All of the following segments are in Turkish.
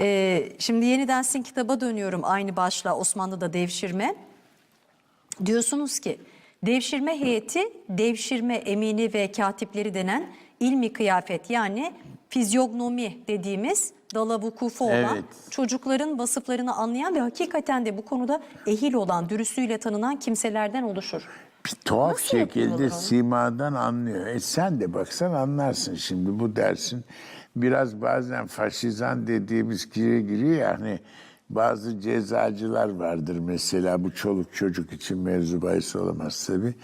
Ee, şimdi yeniden sizin kitaba dönüyorum aynı başla Osmanlı'da devşirme. Diyorsunuz ki devşirme heyeti devşirme emini ve katipleri denen ilmi kıyafet yani fizyognomi dediğimiz dala vukufu olan Evet. çocukların vasıflarını anlayan ve hakikaten de bu konuda ehil olan, dürüstlüğüyle tanınan kimselerden oluşur. Bir tuhaf Nasıl şekilde simadan anlıyor. E sen de baksan anlarsın şimdi bu dersin. Biraz bazen faşizan dediğimiz kişiye giriyor ya hani bazı cezacılar vardır mesela bu çoluk çocuk için mevzu bahis olamaz tabii.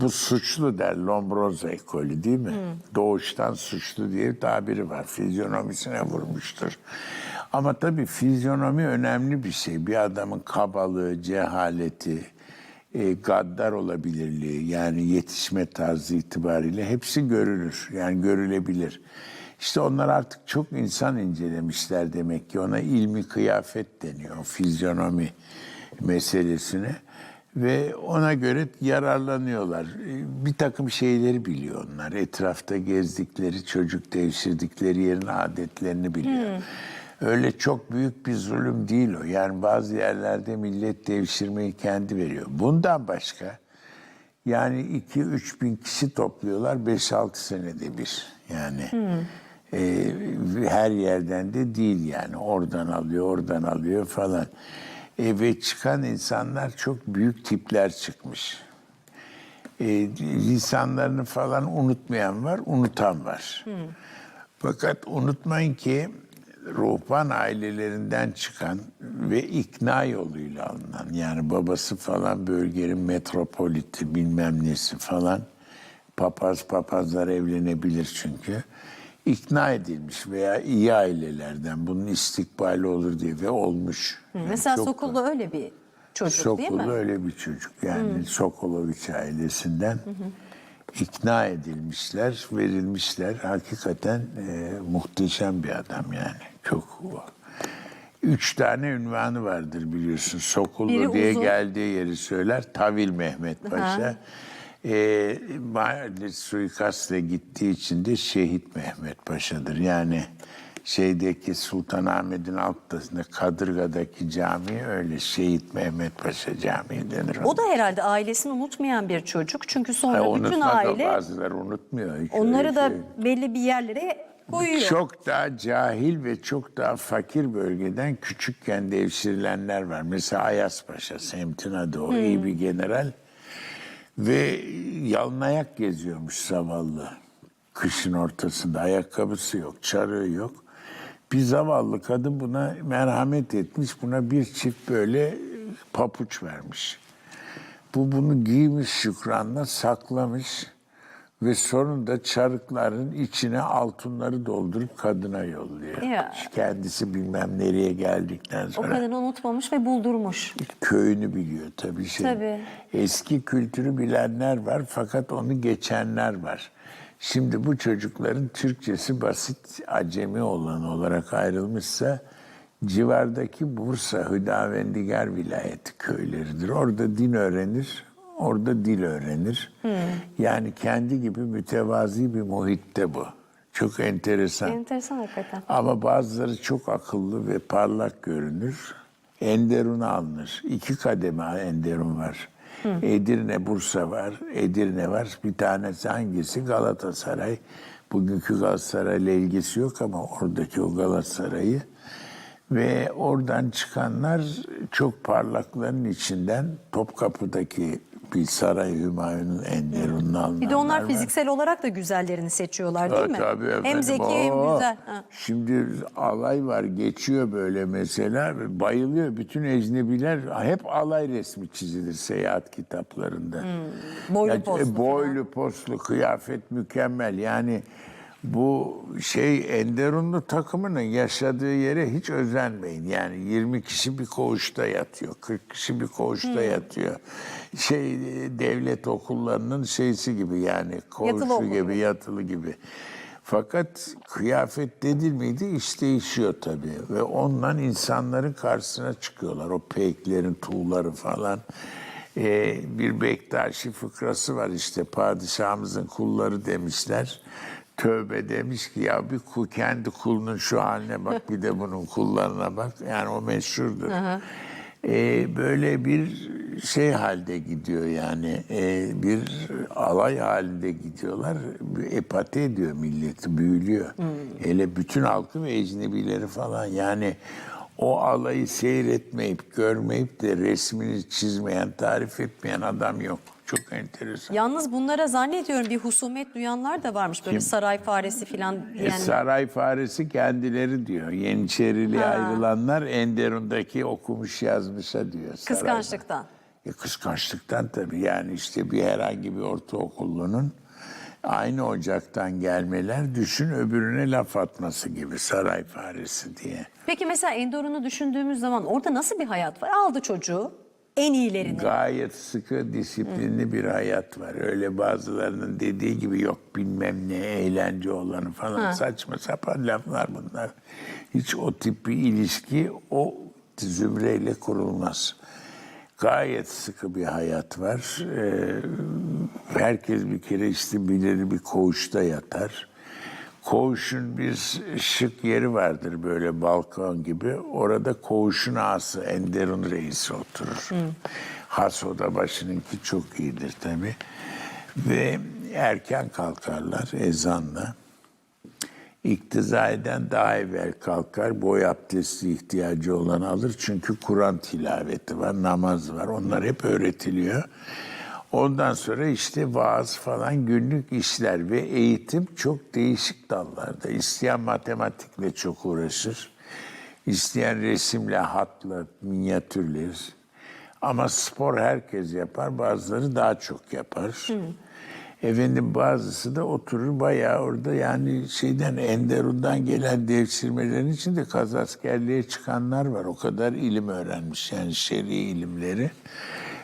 Bu suçlu der Lombroso ekolü değil mi? Doğuştan suçlu diye bir tabiri var. Fizyonomisine vurmuştur. Ama tabii fizyonomi önemli bir şey. Bir adamın kabalığı, cehaleti, e, gaddar olabilirliği yani yetişme tarzı itibariyle hepsi görülür. Yani görülebilir. İşte onlar artık çok insan incelemişler demek ki. Ona ilmi kıyafet deniyor, fizyonomi meselesine. Ve ona göre yararlanıyorlar. Bir takım şeyleri biliyor onlar. Etrafta gezdikleri, çocuk devşirdikleri yerin adetlerini biliyor. Öyle çok büyük bir zulüm değil o. Yani bazı yerlerde millet devşirmeyi kendi veriyor. Bundan başka yani 2-3 bin kişi topluyorlar 5-6 senede bir. Yani e, her yerden de değil yani. Oradan alıyor, oradan alıyor falan. E, ve çıkan insanlar çok büyük tipler çıkmış. E, lisanlarını falan unutmayan var, unutan var. Fakat unutmayın ki ruhban ailelerinden çıkan ve ikna yoluyla alınan yani babası falan bölgenin metropoliti bilmem nesi falan papaz papazlar evlenebilir çünkü ikna edilmiş veya iyi ailelerden bunun istikbali olur diye ve olmuş. Yani Mesela Sokullu öyle bir çocuk değil mi? Sokolu öyle bir çocuk yani Sokoloviç ailesinden ikna edilmişler, verilmişler. Hakikaten e, muhteşem bir adam yani. Çok Üç tane ünvanı vardır biliyorsun. Sokullu Biri diye uzun. geldiği yeri söyler. Tavil Mehmet Paşa. E, mahalle suikastla gittiği için de Şehit Mehmet Paşa'dır. Yani şeydeki Sultanahmet'in alttasında Kadırga'daki cami öyle Şehit Mehmet Paşa Camii denir. ona. O da herhalde ailesini unutmayan bir çocuk. Çünkü sonra Ha, bütün aile bazıları unutmuyor. Hiç onları da şey. belli bir yerlere koyuyor. Çok daha cahil ve çok daha fakir bölgeden küçükken devşirilenler var. Mesela Ayas Paşa, semtin adı o, iyi bir general. Ve yalnayak geziyormuş zavallı. Kışın ortasında ayakkabısı yok, çarığı yok. Bir zavallı kadın buna merhamet etmiş, buna bir çift böyle papuç vermiş. Bu bunu giymiş şükranla saklamış ve sonunda çarıkların içine altınları doldurup kadına yolluyor. Ya. Kendisi bilmem nereye geldikten O sonra kadını unutmamış ve buldurmuş. köyünü biliyor tabii şey. Tabii. Eski kültürü bilenler var fakat onu geçenler var. Şimdi bu çocukların Türkçesi basit acemi olan olarak ayrılmışsa civardaki Bursa Hüdavendigar vilayeti köyleridir. Orada din öğrenir, orada dil öğrenir. Yani kendi gibi mütevazi bir muhitte bu. Çok enteresan. Enteresan hakikaten. Ama bazıları çok akıllı ve parlak görünür. Enderun'a alınır. İki kademe Enderun var. Edirne, Bursa var. Edirne var. Bir tanesi hangisi? Galatasaray. Bugünkü Galatasaray'la ilgisi yok ama oradaki o Galatasaray'ı. Ve oradan çıkanlar çok parlakların içinden Topkapı'daki bir saray Hümayun'un alınanlar Bir de onlar fiziksel olarak da güzellerini seçiyorlar değil mi? Tabii efendim. hem zeki hem güzel. Ha. Şimdi alay var geçiyor böyle mesela bayılıyor. Bütün ecnebiler hep alay resmi çizilir seyahat kitaplarında. Boylu Ya, e, boylu postlu kıyafet mükemmel yani bu şey Enderunlu takımının yaşadığı yere hiç özenmeyin. Yani 20 kişi bir koğuşta yatıyor, 40 kişi bir koğuşta yatıyor. Şey devlet okullarının şeysi gibi yani koğuşu okul gibi, gibi. yatılı gibi. Fakat kıyafet dedil miydi iş değişiyor tabii. Ve ondan insanların karşısına çıkıyorlar. O peyklerin tuğları falan. Ee, bir Bektaşi fıkrası var işte padişahımızın kulları demişler. Tövbe demiş ki ya bir kul kendi kulunun şu haline bak bir de bunun kullarına bak. Yani o meşhurdur. Ee, böyle bir şey halde gidiyor yani Ee, bir alay halinde gidiyorlar. Epate ediyor milleti, büyülüyor. Hele bütün halkı ve ecnebileri falan yani o alayı seyretmeyip, görmeyip de resmini çizmeyen, tarif etmeyen adam yok. Çok enteresan. Yalnız bunlara zannediyorum bir husumet duyanlar da varmış. Böyle saray faresi falan E, diyenler. saray faresi kendileri diyor. Yeniçeriliğe Ha. ayrılanlar Enderun'daki okumuş yazmışa diyor. Kıskançlıktan. E, kıskançlıktan tabii. Yani işte bir herhangi bir ortaokullunun aynı ocaktan gelmeler düşün öbürüne laf atması gibi saray faresi diye. Peki mesela Endorun'u düşündüğümüz zaman orada nasıl bir hayat var? Aldı çocuğu en iyilerini. Gayet sıkı disiplinli bir hayat var. Öyle bazılarının dediği gibi yok bilmem ne eğlence olanı falan saçma sapan laflar bunlar. Hiç o tip bir ilişki o zümreyle kurulmaz. Gayet sıkı bir hayat var. Ee, herkes bir kere işte bilir bir koğuşta yatar. Koğuşun bir şık yeri vardır böyle balkon gibi. Orada koğuşun ağası Enderun reisi oturur. Has oda başınınki çok iyidir tabii. Ve erken kalkarlar ezanla. İktiza eden daha evvel kalkar. Boy abdesti ihtiyacı olan alır. Çünkü Kur'an tilaveti var, namaz var. Onlar hep öğretiliyor. Ondan sonra işte vaaz falan günlük işler ve eğitim çok değişik dallarda. İsteyen matematikle çok uğraşır. İsteyen resimle, hatla, minyatürler. Ama spor herkes yapar, bazıları daha çok yapar. Efendim bazısı da oturur bayağı orada yani şeyden Enderun'dan gelen devşirmelerin içinde kazaskerliğe çıkanlar var. O kadar ilim öğrenmiş yani şer'i ilimleri.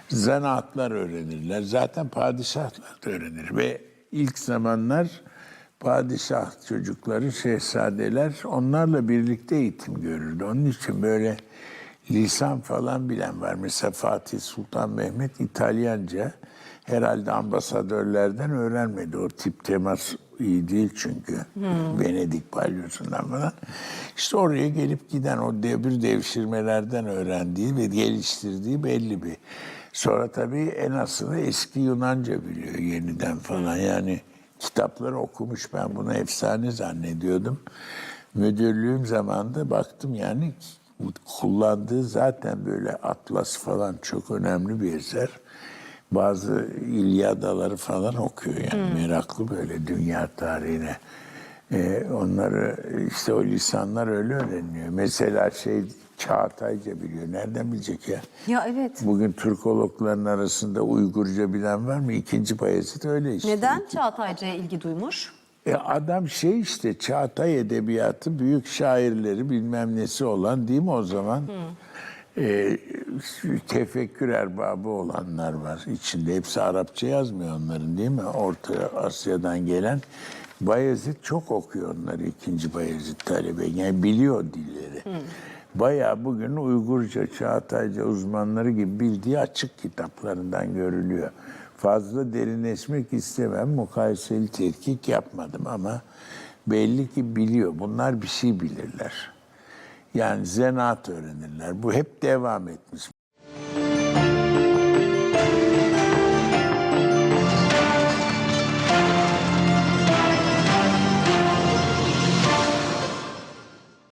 Zanaatlar öğrenirler. Zaten padişahlar da öğrenir. Ve ilk zamanlar padişah çocukları, şehzadeler onlarla birlikte eğitim görürdü. Onun için böyle lisan falan bilen var. Mesela Fatih Sultan Mehmet İtalyanca herhalde ambasadörlerden öğrenmedi. O tip temas iyi değil çünkü. Venedik balyosundan falan. İşte oraya gelip giden o devir devşirmelerden öğrendiği ve geliştirdiği belli bir. Sonra tabii en asılı eski Yunanca biliyor yeniden falan. Yani kitapları okumuş ben bunu efsane zannediyordum. Müdürlüğüm zamanında baktım yani kullandığı zaten böyle atlas falan çok önemli bir eser. Bazı İlyadaları falan okuyor yani meraklı böyle dünya tarihine. Ee, onları işte o lisanlar öyle öğreniyor. Mesela şey Çağatayca biliyor. Nereden bilecek ya? Ya evet. Bugün Türkologların arasında Uygurca bilen var mı? İkinci Bayezid öyle işte. Neden Çağatayca'ya ilgi duymuş? E adam şey işte Çağatay Edebiyatı büyük şairleri bilmem nesi olan değil mi o zaman? E, tefekkür erbabı olanlar var içinde. Hepsi Arapça yazmıyor onların değil mi? Orta Asya'dan gelen. Bayezid çok okuyor onları ikinci Bayezid talebe. Yani biliyor dilleri. Bayağı bugün Uygurca, Çağatayca uzmanları gibi bildiği açık kitaplarından görülüyor. Fazla derinleşmek istemem, mukayeseli tetkik yapmadım ama belli ki biliyor. Bunlar bir şey bilirler. Yani zanaat öğrenirler. Bu hep devam etmiş.